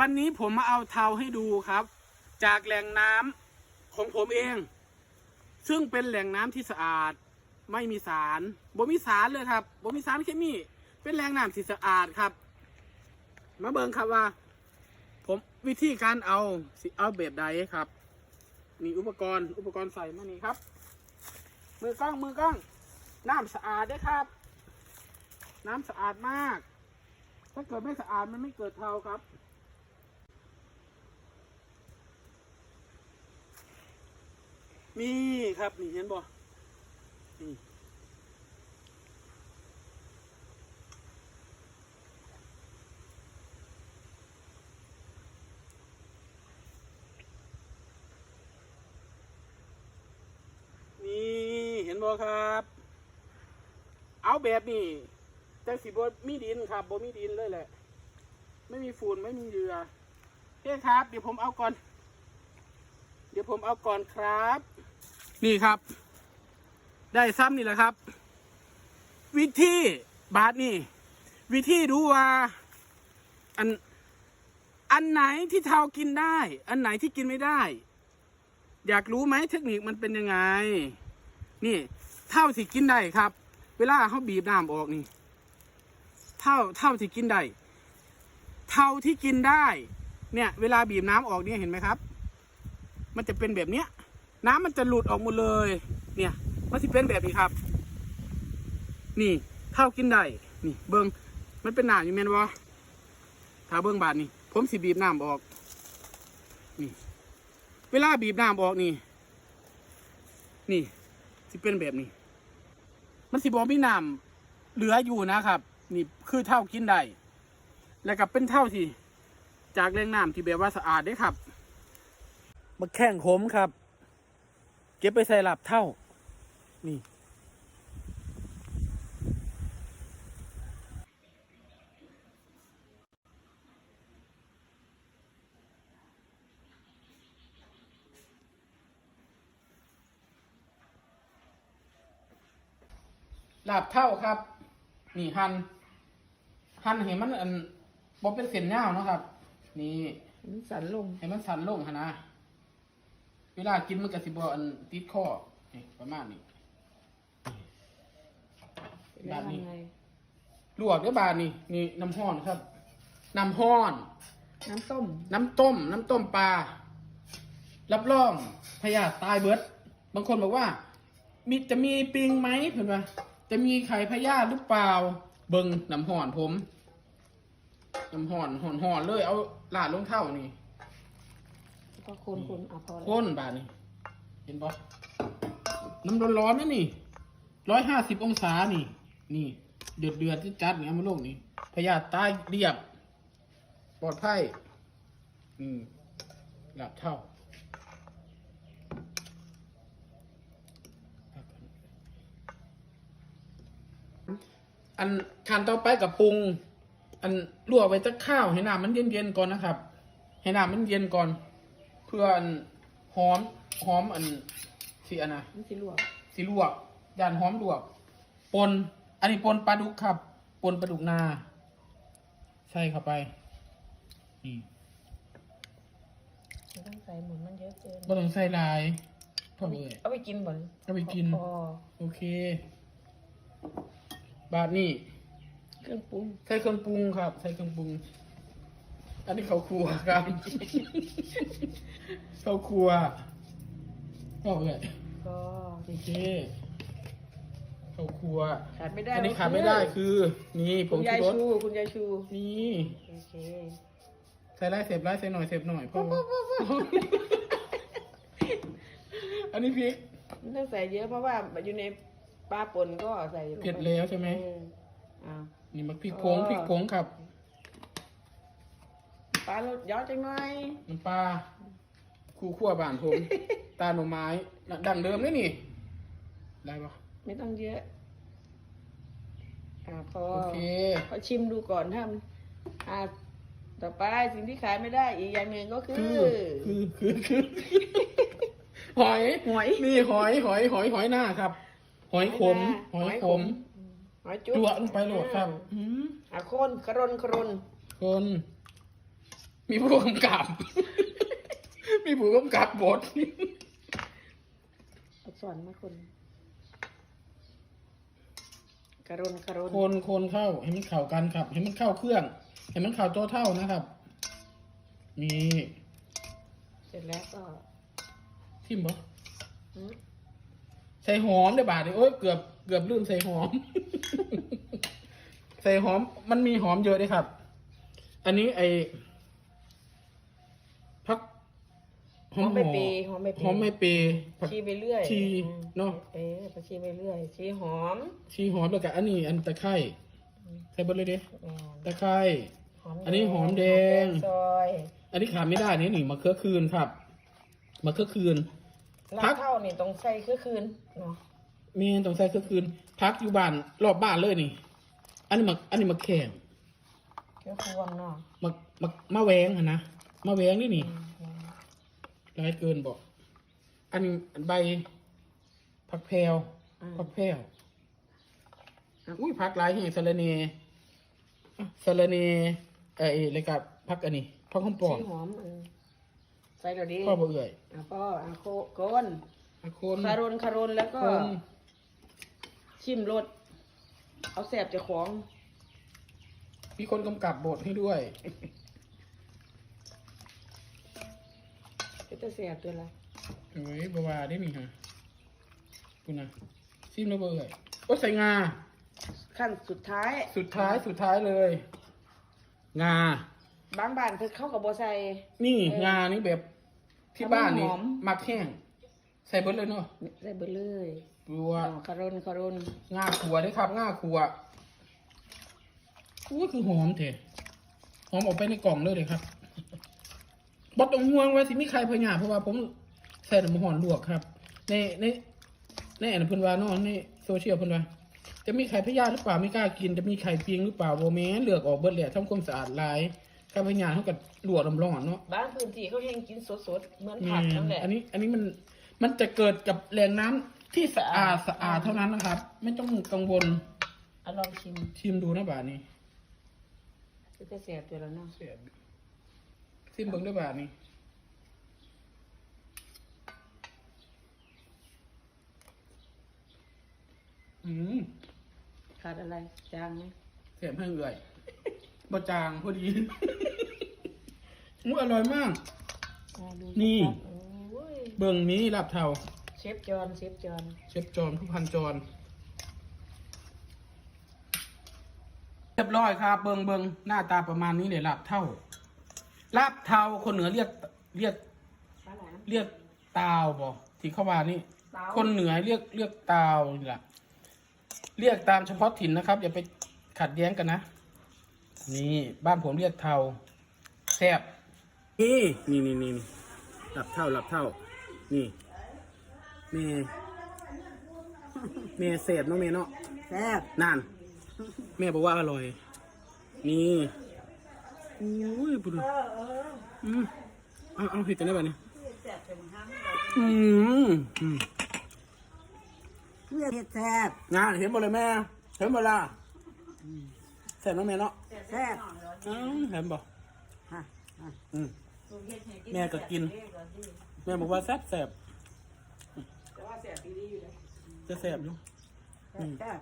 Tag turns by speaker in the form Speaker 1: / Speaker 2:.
Speaker 1: วันนี้ผมมาเอาเทาให้ดูครับ จากแหล่งน้ำของผมเอง ซึ่งเป็นแหล่งน้ำที่สะอาด ไม่มีสารบ่มีสารเลยครับบ่มีสารเคมีเป็นแหล่งน้ำที่สะอาดครับ มาเบิ่งครับว่า ผมวิธีการเอาสิเอาแบบใดครับมีอุปกรณ์อุปกรณ์ใส่มานี่ครับ มือกล้องมือกล้อง น้ำสะอาดเด้วยครับ น้ำสะอาดมาก ถ้าเกิดไม่สะอาดมันไม่เกิดเทาครับ มีครับนี่เห็นบ่นี่เห็นบ่ครับ เอาแบบนี้แต่สิบ่มีดินครับบ่มีดินเลยแหละ ไม่มีฝุ่นไม่มีเหยื่อโอเคครับ เดี๋ยวผมเอาก่อน เดี๋ยวผมเอาก่อนครับ นี่ครับ ได้ซ้ำนี่แหละครับ วิธีบาทนี่ วิธีดูว่าอันอันไหนที่เทากินได้ อันไหนที่กินไม่ได้ อยากรู้ไหมเทคนิคมันเป็นยังไง นี่เท่าที่กินได้ครับ เวลาเขาบีบน้ำออกนี่ เท่าเท่าที่กินได้ เท่าที่กินได้ เนี่ย เวลาบีบน้ำออกเนี่ยเห็นไหมครับ มันจะเป็นแบบเนี้ย น้ำมันจะหลุดออกหมดเลย เนี่ย มันจะเป็นแบบนี้ครับ นี่เท่ากินได้ นี่ เบิงมันเป็นหนาอยู่แมนวะถ้าเบิงบาดนี่ ผมสิบีบน้ำออก นี่ เวลาบีบน้ำออกนี่ นี่ สิเป็นแบบนี้ มันสิบอกมีน้ำเหลืออยู่นะครับ นี่คือเท่ากินได้ แล้วกับเป็นเท่าที่ จากแรงน้ำที่แบบว่าสะอาดเด้ครับมาแข่งขมครับ เก็บไปใส่หลับเท่า นี่ หลับเท่าครับ นี่หั่นหั่นเห็นมันอันบอกเป็นเส้นยาวเนาะครับ นี่
Speaker 2: มันสันลง
Speaker 1: ให้มันสั่นลงหนนะ เวลากินมันก็สิบอันติดคอนี่ประมาณนี้
Speaker 2: เป็นยังไง
Speaker 1: ลวกด้วยบาดนี่นี่น้ำห้อนครับน้ำห้อน
Speaker 2: น้ำต้ม
Speaker 1: น้ำต้ม น้ำต้มปลา รับรองพยาธิตายเบิด บางคนบอกว่า มีจะมีปิงไหมเพื่อนว่าจะมีไข่พยาธิหรือเปล่า เบิงน้ำห่อนผม น้ำห่อนห่อนห่อนเลย เอาลาดลงเท่านี่
Speaker 2: ก็คนคนอะพอแล้ว
Speaker 1: ข้นบาดนี่เห็นปะน้ำร้อนๆนะนี่ร้อยห้าสิบองศานี่ นี่ เดือดเดือดที่จัดเนี่ยเอามาลงนี่พยาธิตายเรียบ ปลอดภัยอืมหลับเท่าอันขั้นต่อไปกับปรุง อันลวกไว้จะข้าวให้น้ำมันเย็นๆก่อนนะครับ ให้น้ำมันเย็นก่อนเพื่ออันหอมหอมอันสีอันนะ
Speaker 2: มันสิลวก
Speaker 1: สีลวกย่านหอมลวกปนอันนี้ปนปลาดุกครับปนปลาดุกนา ใส่เข้าไปนี่
Speaker 2: ไม่ต้องใส่หมุนมันเยอะเกิน
Speaker 1: บ่ต้องใส่หลายพอเลย
Speaker 2: เอาไปกินบ่
Speaker 1: เอาไปกิน
Speaker 2: พอ
Speaker 1: โอเค บาทนี่
Speaker 2: เครื่องปรุง
Speaker 1: ใส่เครื่องปรุงครับ ใส่เครื่องปรุง อันนี้เขาวครัวครับ เขาวครัวก็เลย
Speaker 2: ก็
Speaker 1: โอเคเขาวครัว
Speaker 2: ขาดไม่ได้
Speaker 1: อันนี้ขาดไม่ได้คือ นี่ผ
Speaker 2: คุ
Speaker 1: ง
Speaker 2: ณ
Speaker 1: ชู
Speaker 2: ยาย
Speaker 1: รส
Speaker 2: ชูคุณยายชู
Speaker 1: นี่
Speaker 2: โอเค
Speaker 1: ใส่ไล่เสพไล่ใส่หน่อยเสพหน่อยพออันนี้พริก
Speaker 2: ไม่ต้องใส่เยอะเพราะว่าอยู่ในปลาป่นก็ใส่งไป
Speaker 1: เผ็ดแล้วใช่ไหม
Speaker 2: อือ่า
Speaker 1: นี่มันพริกผงพริกผงครับ
Speaker 2: ปลาลดย้อนจังหน่อย
Speaker 1: น้ำปลาคู่ขั้วบ้านผม ตาหน่อไม้น่ะดังเดิมเลยนี่ ได้ปะ
Speaker 2: ไม่ต้องเยอะอ่าพอ
Speaker 1: โอเค
Speaker 2: พอชิมดูก่อนถ้ามันอ่าต่อไปสิ่งที่ขายไม่ได้อีกอย่างหนึ่งก็คือ
Speaker 1: คือ คือคือคือหอย
Speaker 2: หอย
Speaker 1: นี่หอยหอยหอยหอยหน้าครับ หอยขม หอยขม
Speaker 2: หอยจุ๊บ
Speaker 1: จั่วลงไปโหลดครับอืม
Speaker 2: อะคนกระรนกระรน
Speaker 1: คน มีผู้กำกับ มีผู้กำกับบท
Speaker 2: เอาสอนมาคนกระรุนกระรุน
Speaker 1: คนคนเข้าให้มันเข้ากันครับ ให้มันเข้าเครื่อง ให้มันเข้าตัวเท่านะครับ นี่
Speaker 2: เสร็จแล้วก็
Speaker 1: ทิมบ่
Speaker 2: อืม
Speaker 1: ใส่หอมได้บาทเลยโอ้ยเกือบเกือบลืมใส่หอม ใส่หอมมันมีหอมเยอะเลยครับ อันนี้ไอพัก
Speaker 2: หอมไม่เปย์หอมไม่เปย์
Speaker 1: หอมไม่เปย์ผัก
Speaker 2: ชีไปเรื่อย
Speaker 1: ชี
Speaker 2: อืม
Speaker 1: เนาะ
Speaker 2: เอ๊ะไปชีไปเรื่อยชีหอม
Speaker 1: ชีหอมแล้วกับอันนี้อันตะไคร้ใส่เบดเลยเด้
Speaker 2: แม่น
Speaker 1: ตะไคร้
Speaker 2: หอม
Speaker 1: อันนี้หอมแดง
Speaker 2: ซอย
Speaker 1: อันนี้ขาดไม่ได้นี่นี่มะเขือคืนครับมะเขือคืน
Speaker 2: ลา
Speaker 1: พั
Speaker 2: บ
Speaker 1: ก
Speaker 2: เท่านี่ต้องใส่คือคืนเนาะ
Speaker 1: มีต้องใส่เขือคืนพักอยู่บ้านรอบบ้านเลยนี่ อันนี้มะอันนี้มะแข่ง
Speaker 2: คือควงเนาะ
Speaker 1: มะมะมะแวงอะนะมะแวงนี่นี่
Speaker 2: อืม
Speaker 1: ร้ายเกินบอกอันอันใบผักแพรว
Speaker 2: อืม
Speaker 1: ผักแพรวอุ้ยผักหลายแห่งสะระเนอะสะระเนเอ่ออะไรกับผักอันนี้ผักข้าวปอม
Speaker 2: ชีหอมเออใส่เดี๋ยวดี
Speaker 1: พ่อบ่เอื่อย
Speaker 2: อะพ่ออะโคโกน
Speaker 1: อะคน
Speaker 2: คารนคารนแล้วก็
Speaker 1: คน
Speaker 2: ชิมรสเอาแสบเจะของ
Speaker 1: มีคนกำกับบทให้ด้วย
Speaker 2: ก็จะแสบตัวละ
Speaker 1: เฮ้ยบาวาได้มีฮะคุณนะซิมแล้วบ่เอื่อยโอ้ใส่งา
Speaker 2: ขั้นสุดท้าย
Speaker 1: สุดท้ายสุดท้ายเลย งา
Speaker 2: บางบ้านเพิ่นเข้ากับบัใส่
Speaker 1: นี่
Speaker 2: เออ
Speaker 1: งานี่แบบที่บ้านนี่
Speaker 2: หอม
Speaker 1: มักแห้ง ใส่เบิดเลยเนาะ
Speaker 2: ใส่เบดเลย
Speaker 1: บัว
Speaker 2: อ๋อคารนคารน
Speaker 1: งาขัวด้วยครับงาขัวอู้คือหอมเถอะหอมออกไปในกล่องเลยเลยครับ บดตรงห่วงไว้สิมีใครพยาเพราะว่าผมใส่น้ำหอนลวกครับ ในในในแอนเพิ่นว่าเนาะในโซเชียลเพิ่นว่าจะมีไข่พยาธิหรือเปล่าไม่กล้ากิน จะมีไข่เปียงหรือเปล่าโบแมนเลือกออกเบิดแหละทำความสะอาดหลายไข่พยาธิเท่ากับลวกน้ำร้อนเนาะ
Speaker 2: บ้านพื้นที่เขาเฮงกินสดๆเหมือน
Speaker 1: แม่
Speaker 2: ผักนั่นแหละ
Speaker 1: อันนี้อันนี้มันมันจะเกิดกับแหล่งน้ำที่สะอาดสะอาดเท่านั้นนะครับ ไม่ต้องกังวล
Speaker 2: เอาลองชิม
Speaker 1: ชิมดูนะบาทนี้
Speaker 2: ก็จะแสบตัวแล้วเนาะ
Speaker 1: เสียบ ซิมเบิ้งด้วยบาทนี้อืม
Speaker 2: ขาดอะไร จางไหม
Speaker 1: เสียบให้เอื่อยบะจางพอดีมูอร่อยมาก
Speaker 2: อ่าดู
Speaker 1: นี่
Speaker 2: ชัดๆโอ้ย
Speaker 1: เบิ้งนี้ลาบเทา
Speaker 2: เชฟจอนเชฟจอน
Speaker 1: เชฟจอนผู้พันจอนเรียบร้อยครับ เบิงเบิงหน้าตาประมาณนี้เลยลาบเท่า ลาบเทาคนเหนือเรียกเรียก
Speaker 2: อะไรนะ
Speaker 1: เรียกตาวบ่ที่เขาว่านี่
Speaker 2: ตาว
Speaker 1: คนเหนือเรียกเรียกตาวนี่แหละเรียกตามเฉพาะถิ่นนะครับ อย่าไปขัดแย้งกันนะนี่บ้านผมเรียกเทาแซ่บนี่นี่นี่นี่หลับเท่าหลับเท่า นี่เมเมเสพเนาะเมเนาะ
Speaker 2: แซ่บ
Speaker 1: นั่นแม่บอกว่าอร่อย นี่ อุ้ยปุดูอืมเอาเอาเห็ดกันได้ป่ะเนี่ยอืมอืม
Speaker 3: เพื่อเฮ็ดแซ่บ
Speaker 1: งานเห็นหมดเลยแม่เห็นหมดละแซ่บเนาะแม่เนาะ
Speaker 3: แซ่บ
Speaker 1: อ้าวเห็นบ่
Speaker 3: ฮะฮะ
Speaker 1: อืมแม่ก็กิน แม่บอกว่าแซ่บแซ่บ
Speaker 2: แต่ว่าแสบดีๆอยู่นะ
Speaker 1: จะแซ่บอยู่
Speaker 3: แซ่บแซ่บ